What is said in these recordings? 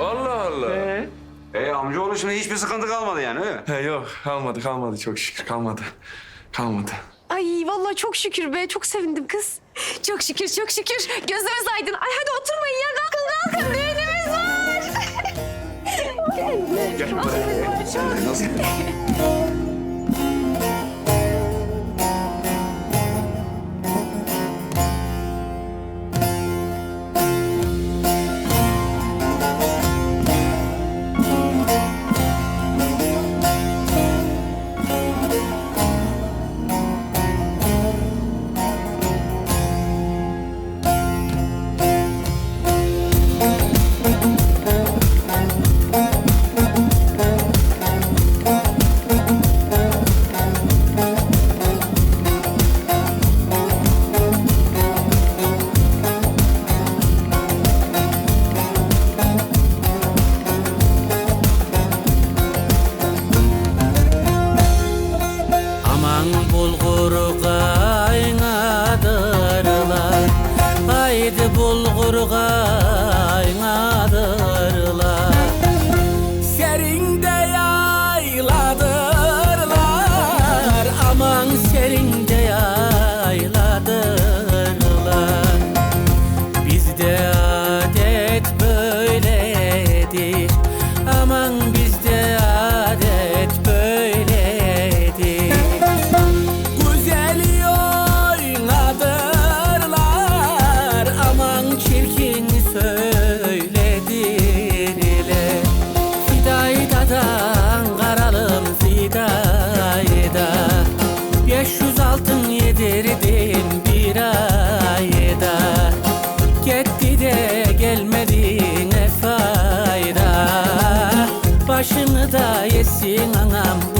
Allah Allah. He. E amcaoğlu şimdi hiçbir sıkıntı kalmadı yani öyle mi? He yok kalmadı kalmadı çok şükür kalmadı. Kalmadı. Ay vallahi çok şükür be. Çok sevindim kız. Çok şükür, çok şükür. Gözleriniz aydın. Ay hadi oturmayın ya. Kalkın kalkın. Düğünümüz var. Gel buraya. Nasıl? қорға yesin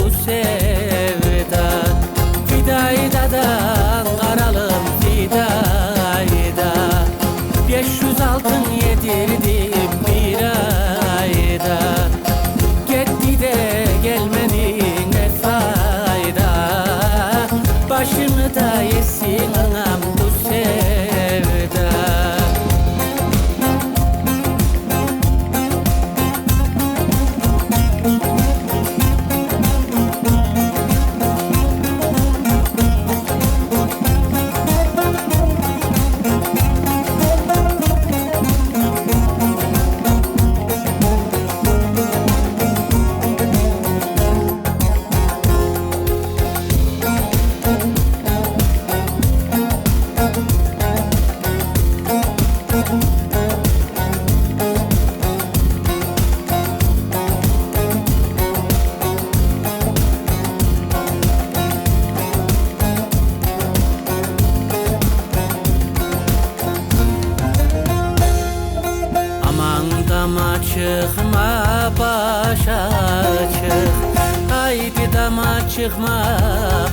dama çıkma başa çık. Haydi dama çıkma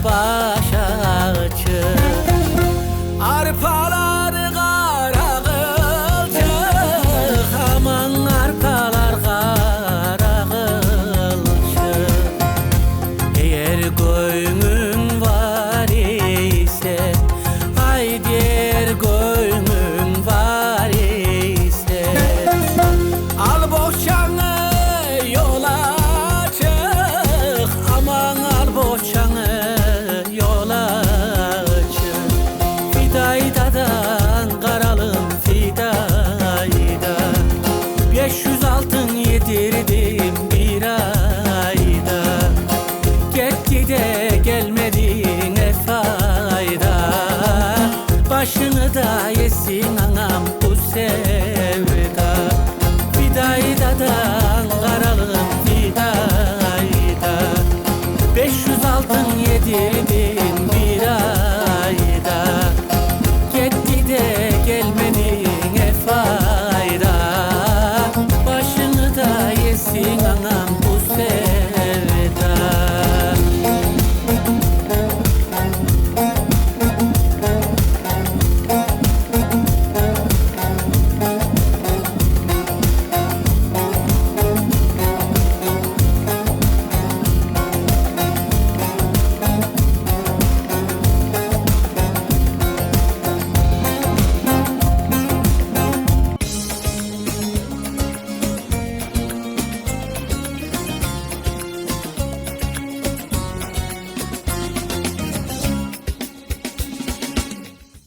başa çık yedirdim bir ayda. Gitti de gelmedi ne fayda. Başını da yesin anam